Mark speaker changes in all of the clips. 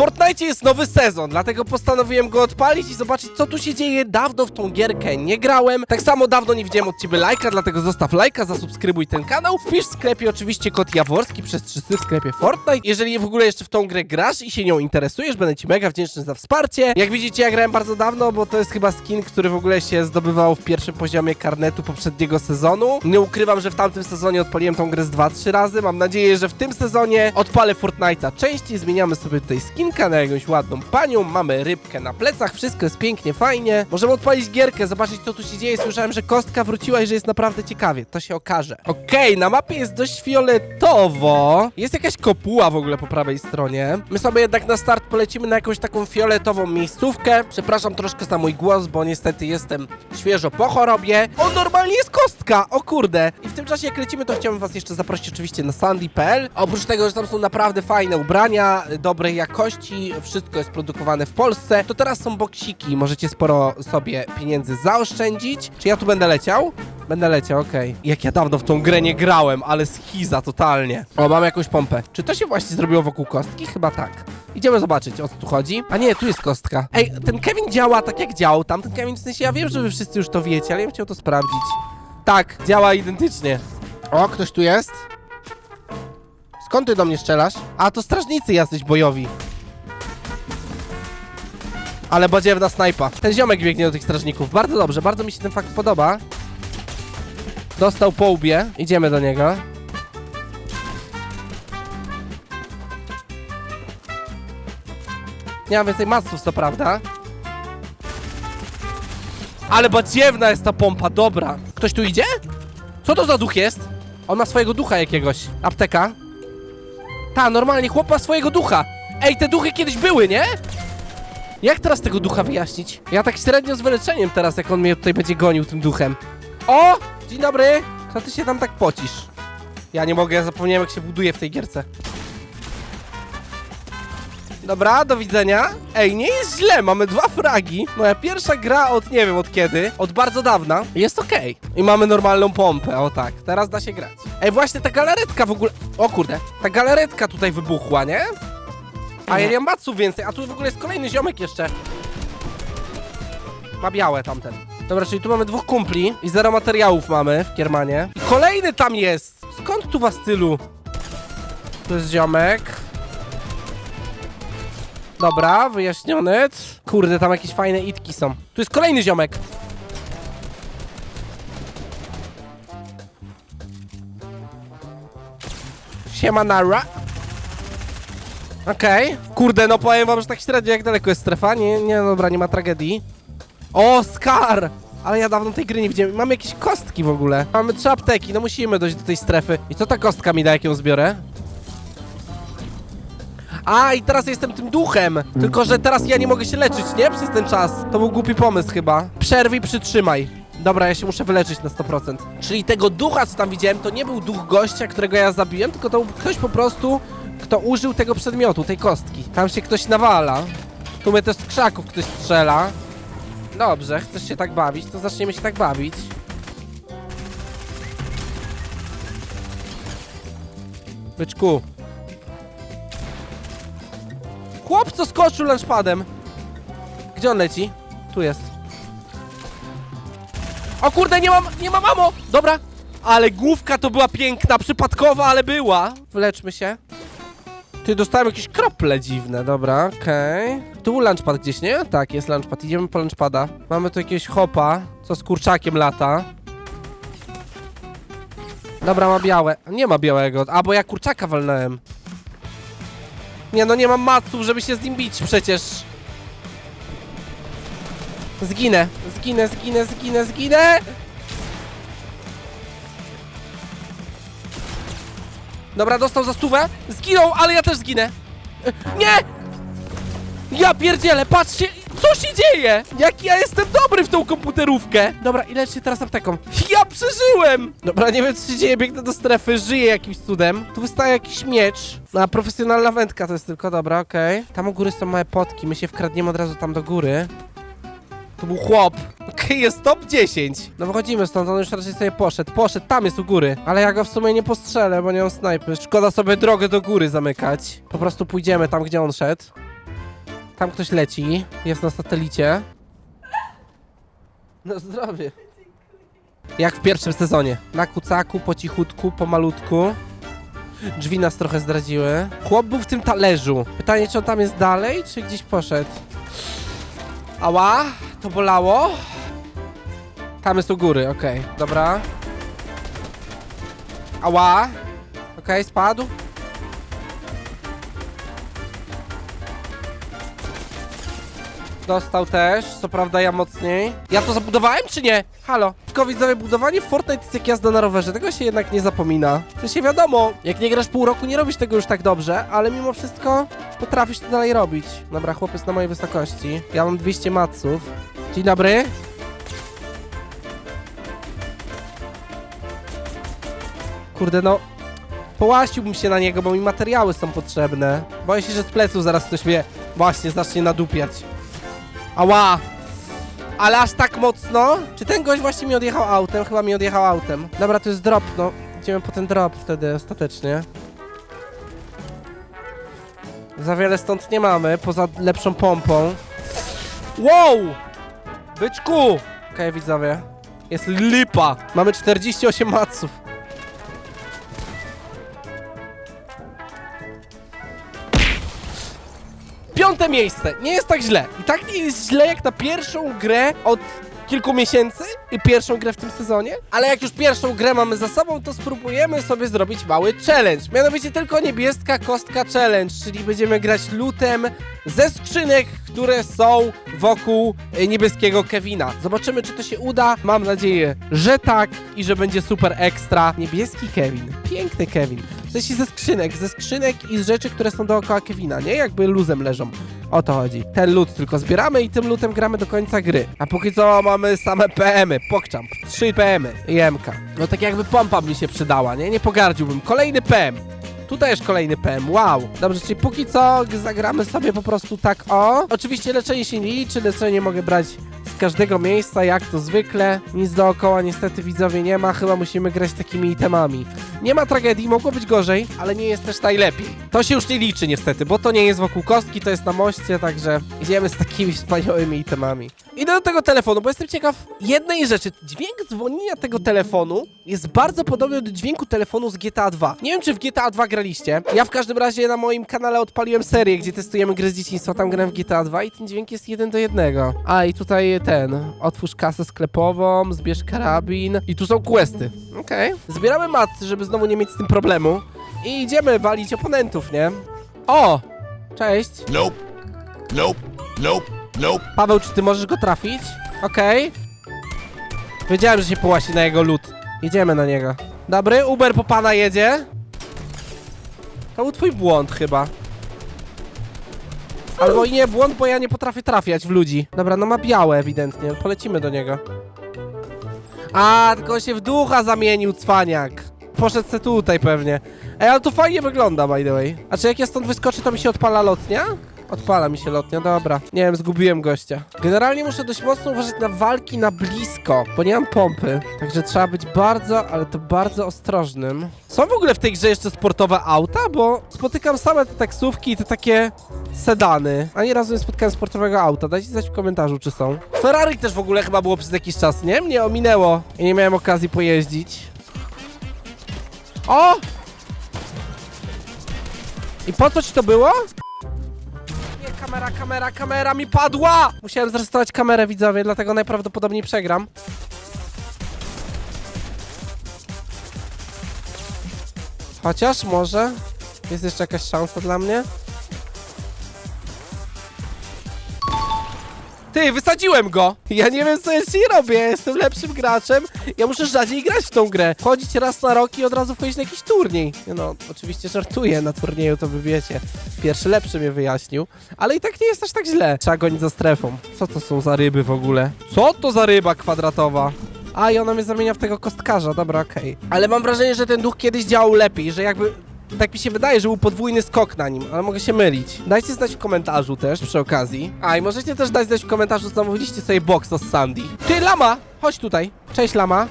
Speaker 1: Fortnite jest nowy sezon, dlatego postanowiłem go odpalić i zobaczyć, co tu się dzieje. Dawno w tą gierkę nie grałem. Tak samo dawno nie widziałem od ciebie lajka, dlatego zostaw lajka, zasubskrybuj ten kanał. Wpisz w sklepie oczywiście kod Jaworski przez 300 w sklepie Fortnite. Jeżeli w ogóle jeszcze w tą grę grasz i się nią interesujesz, będę ci mega wdzięczny za wsparcie. Jak widzicie, ja grałem bardzo dawno, bo to jest chyba skin, który w ogóle się zdobywał w pierwszym poziomie karnetu poprzedniego sezonu. Nie ukrywam, że w tamtym sezonie odpaliłem tą grę z 2-3 razy. Mam nadzieję, że w tym sezonie odpalę Fortnite'a częściej. Zmieniamy sobie tutaj skinka na jakąś ładną panią. Mamy rybkę na plecach, wszystko jest pięknie, fajnie. Możemy odpalić gierkę, zobaczyć co tu się dzieje. Słyszałem, że kostka wróciła i że jest naprawdę ciekawie. To się okaże. Okej, na mapie jest dość fioletowo. Jest jakaś kopuła w ogóle po prawej stronie. My sobie jednak na start polecimy na jakąś taką fioletową miejscówkę. Przepraszam troszkę za mój głos, bo niestety jestem świeżo po chorobie. O, normalnie jest kostka! O kurde! I w tym czasie jak lecimy, to chciałbym was jeszcze zaprosić oczywiście na sandy.pl. Oprócz tego, że tam są naprawdę fajne ubrania, dobrej jakości, wszystko jest produkowane w Polsce, to teraz są boksiki. Możecie sporo sobie pieniędzy zaoszczędzić. Czy ja tu będę leciał? Będę leciał, okej. Jak ja dawno w tą grę nie grałem, ale schiza totalnie. O, mam jakąś pompę. Czy to się właśnie zrobiło wokół kostki? Chyba tak. Idziemy zobaczyć, o co tu chodzi. A nie, tu jest kostka. Ej, ten Kevin działa tak jak działał. Tamten Kevin, w sensie ja wiem, że wy wszyscy już to wiecie, ale ja bym chciał to sprawdzić. Tak, działa identycznie. O, ktoś tu jest? Skąd ty do mnie strzelasz? A, to strażnicy jacyś bojowi. Ale badziewna snajpa. Ten ziomek biegnie do tych strażników. Bardzo dobrze, bardzo mi się ten fakt podoba. Dostał po łbie. Idziemy do niego. Nie mam więcej maców, co prawda. Ale badziewna jest ta pompa, dobra. Ktoś tu idzie? Co to za duch jest? On ma swojego ducha jakiegoś. Apteka. Ta, normalnie chłop swojego ducha. Ej, te duchy kiedyś były, nie? Jak teraz tego ducha wyjaśnić? Ja tak średnio z wyleczeniem teraz, jak on mnie tutaj będzie gonił tym duchem. O! Dzień dobry! Co ty się tam tak pocisz? Ja nie mogę, ja zapomniałem jak się buduje w tej gierce. Dobra, do widzenia. Ej, nie jest źle, mamy dwa fragi. Moja pierwsza gra od nie wiem od kiedy, od bardzo dawna. Jest okej. I mamy normalną pompę, o tak. Teraz da się grać. Ej, właśnie ta galaretka w ogóle... O kurde, ta galaretka tutaj wybuchła, nie? A ja nie mam maców więcej, a tu w ogóle jest kolejny ziomek jeszcze. Ma białe tamten. Dobra, czyli tu mamy dwóch kumpli i zero materiałów mamy w Kiermanie. I kolejny tam jest! Skąd tu was tylu? Tu jest ziomek. Dobra, wyjaśniony. Kurde, tam jakieś fajne itki są. Tu jest kolejny ziomek. Siema Nara. Okej. Kurde, no powiem wam, że tak średnio jak daleko jest strefa. Nie, nie, dobra, nie ma tragedii. O! Ale ja dawno tej gry nie widziałem. Mamy jakieś kostki w ogóle. Mamy trzy apteki, no musimy dojść do tej strefy. I co ta kostka mi da, jak ją zbiorę? A, i teraz jestem tym duchem. Tylko, że teraz ja nie mogę się leczyć, nie? Przez ten czas. To był głupi pomysł chyba. Przerwij, przytrzymaj. Dobra, ja się muszę wyleczyć na 100%. Czyli tego ducha, co tam widziałem, to nie był duch gościa, którego ja zabiłem, tylko to był ktoś po prostu, kto użył tego przedmiotu, tej kostki. Tam się ktoś nawala. Tu mnie też z krzaków ktoś strzela. Dobrze, chcesz się tak bawić, to zaczniemy się tak bawić. Byczku. Chłop, co skoczył lunchpadem. Gdzie on leci? Tu jest. O kurde, nie mam, nie mam mamo! Dobra. Ale główka to była piękna, przypadkowa, ale była. Wleczmy się. Ty, dostałem jakieś krople dziwne, dobra, okej. Tu lunchpad gdzieś, nie? Tak, jest lunchpad, idziemy po lunchpada. Mamy tu jakiegoś hopa, co z kurczakiem lata. Dobra, ma białe. Nie ma białego, a bo ja kurczaka walnąłem. Nie no, nie mam maców, żeby się z nim bić przecież. Zginę, zginę, zginę, zginę, zginę! Dobra, dostał za stówę. Zginął, ale ja też zginę. Nie! Ja pierdzielę, patrzcie, co się dzieje? Jak ja jestem dobry w tą komputerówkę. Dobra, i lecz się teraz apteką. Ja przeżyłem! Dobra, nie wiem co się dzieje, biegnę do strefy, żyję jakimś cudem. Tu wystaje jakiś miecz. No, a profesjonalna wędka to jest tylko, dobra, okej. Tam u góry są małe potki, my się wkradniemy od razu tam do góry. To był chłop. Okej, jest top 10. No wychodzimy stąd, on już raczej sobie poszedł. Poszedł, tam jest u góry. Ale ja go w sumie nie postrzelę, bo nie mam snajpy. Szkoda sobie drogę do góry zamykać. Po prostu pójdziemy tam, gdzie on szedł. Tam ktoś leci, jest na satelicie. No zdrowie. Jak w pierwszym sezonie. Na kucaku, po cichutku, pomalutku. Drzwi nas trochę zdradziły. Chłop był w tym talerzu. Pytanie, czy on tam jest dalej, czy gdzieś poszedł? Ała, to bolało. Tam jest u góry, okej, dobra. Ała. Okej, spadł. Dostał też, co prawda ja mocniej. Ja to zabudowałem, czy nie? Halo. Tylko widzowie, budowanie w Fortnite jest jak jazda na rowerze, tego się jednak nie zapomina. To się wiadomo, jak nie grasz pół roku, nie robisz tego już tak dobrze, ale mimo wszystko potrafisz to dalej robić. Dobra, chłopiec na mojej wysokości. Ja mam 200 maców. Dzień dobry. Kurde, no. Połasiłbym się na niego, bo mi materiały są potrzebne. Boję się, że z pleców zaraz ktoś mnie właśnie zacznie nadupiać. Ała! Ale aż tak mocno? Czy ten gość właśnie mi odjechał autem? Chyba mi odjechał autem. Dobra, to jest drop, no. Idziemy po ten drop wtedy ostatecznie. Za wiele stąd nie mamy, poza lepszą pompą. Wow! Byczku! Okej, widzowie. Jest lipa. Mamy 48 maców. Piąte miejsce. Nie jest tak źle. I tak nie jest źle jak na pierwszą grę od kilku miesięcy i pierwszą grę w tym sezonie. Ale jak już pierwszą grę mamy za sobą, to spróbujemy sobie zrobić mały challenge. Mianowicie tylko niebieska kostka challenge, czyli będziemy grać lutem ze skrzynek, które są wokół e, niebieskiego Kevina. Zobaczymy, czy to się uda. Mam nadzieję, że tak i że będzie super ekstra. Niebieski Kevin. Piękny Kevin. W sensie ze skrzynek, ze skrzynek i z rzeczy, które są dookoła Kevina, nie? Jakby luzem leżą. O to chodzi. Ten lód tylko zbieramy i tym lutem gramy do końca gry. A póki co mamy same PM-y. Pokczam. Trzy PM-y i MK. No tak jakby pompa mi się przydała, nie? Nie pogardziłbym. Kolejny PM. Tu też kolejny PM, wow. Dobrze, czyli póki co zagramy sobie po prostu tak o. Oczywiście leczenie się nie liczy, leczenie mogę brać każdego miejsca, jak to zwykle. Nic dookoła niestety widzowie nie ma, chyba musimy grać takimi itemami. Nie ma tragedii, mogło być gorzej, ale nie jest też najlepiej. To się już nie liczy niestety, bo to nie jest wokół kostki, to jest na moście, także idziemy z takimi wspaniałymi itemami. Idę do tego telefonu, bo jestem ciekaw jednej rzeczy. Dźwięk dzwonienia tego telefonu jest bardzo podobny do dźwięku telefonu z GTA 2. Nie wiem, czy w GTA 2 graliście. Ja w każdym razie na moim kanale odpaliłem serię, gdzie testujemy gry z dzieciństwa. Tam grałem w GTA 2 i ten dźwięk jest jeden do jednego. A i tutaj ten. Otwórz kasę sklepową, zbierz karabin. I tu są questy. Okej. Zbieramy macy, żeby znowu nie mieć z tym problemu. I idziemy walić oponentów, nie? O! Cześć.
Speaker 2: Nope. Nope. Nope. Nope.
Speaker 1: Paweł, czy ty możesz go trafić? Okej. Wiedziałem, że się połasi na jego lód. Jedziemy na niego. Dobry, Uber po pana jedzie. To był twój błąd chyba. Albo i nie błąd, bo ja nie potrafię trafiać w ludzi. Dobra, no ma białe ewidentnie. Polecimy do niego. A, tylko się w ducha zamienił, cwaniak. Poszedł se tutaj pewnie. Ej, ale to fajnie wygląda, by the way. A czy jak ja stąd wyskoczę, to mi się odpala lotnia? Odpala mi się lotnia, dobra. Nie wiem, zgubiłem gościa. Generalnie muszę dość mocno uważać na walki na blisko, bo nie mam pompy. Także trzeba być bardzo, ale to bardzo ostrożnym. Są w ogóle w tej grze jeszcze sportowe auta? Bo spotykam same te taksówki i te takie sedany. Ani razu nie spotkałem sportowego auta. Dajcie znać w komentarzu, czy są. Ferrari też w ogóle chyba było przez jakiś czas, nie? Mnie ominęło i nie miałem okazji pojeździć. O! I po co ci to było? Kamera, kamera, kamera mi padła! Musiałem zresetować kamerę, widzowie, dlatego najprawdopodobniej przegram. Chociaż może jest jeszcze jakaś szansa dla mnie? Ty, wysadziłem go! Ja nie wiem, co ja dzisiaj robię, jestem lepszym graczem. Ja muszę rzadziej grać w tą grę. Chodzić raz na rok i od razu wchodzić na jakiś turniej. Nie No, oczywiście żartuję, na turnieju to wy wiecie. Pierwszy lepszy mnie wyjaśnił. Ale i tak nie jest aż tak źle. Trzeba gonić za strefą. Co to są za ryby w ogóle? Co to za ryba kwadratowa? A, i ona mnie zamienia w tego kostkarza, dobra, okej. Ale mam wrażenie, że ten duch kiedyś działał lepiej, że jakby tak mi się wydaje, że był podwójny skok na nim, ale mogę się mylić. Dajcie znać w komentarzu też przy okazji. A i możecie też dać znać w komentarzu, co zamówiliście sobie box z Sandy. Ty, lama! Chodź tutaj. Cześć, lama.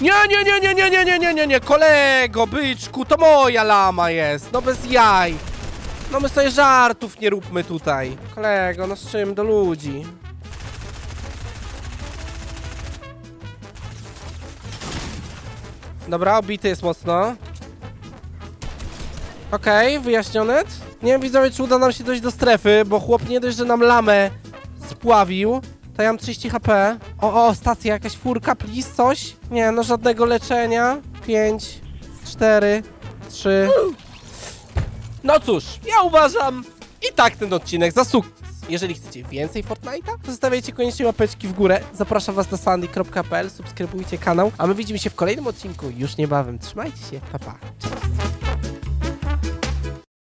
Speaker 1: Nie, nie, nie, nie, nie, nie, nie, nie, nie, nie, kolego, byczku, to moja lama jest, no bez jaj. No my sobie żartów nie róbmy tutaj. Kolego, no z czym do ludzi? Dobra, obity jest mocno. Okej, wyjaśnione. Nie wiem, widzowie, czy uda nam się dojść do strefy, bo chłop nie dość, że nam lamę spławił, to ja mam 30 HP. O, o, stacja, jakaś furka, please, coś? Nie, no żadnego leczenia. 5, 4, 3. No cóż, ja uważam i tak ten odcinek za sukces. Jeżeli chcecie więcej Fortnite'a, to zostawiajcie koniecznie łapeczki w górę. Zapraszam was na sandy.pl, subskrybujcie kanał, a my widzimy się w kolejnym odcinku już niebawem. Trzymajcie się, pa pa. Cześć.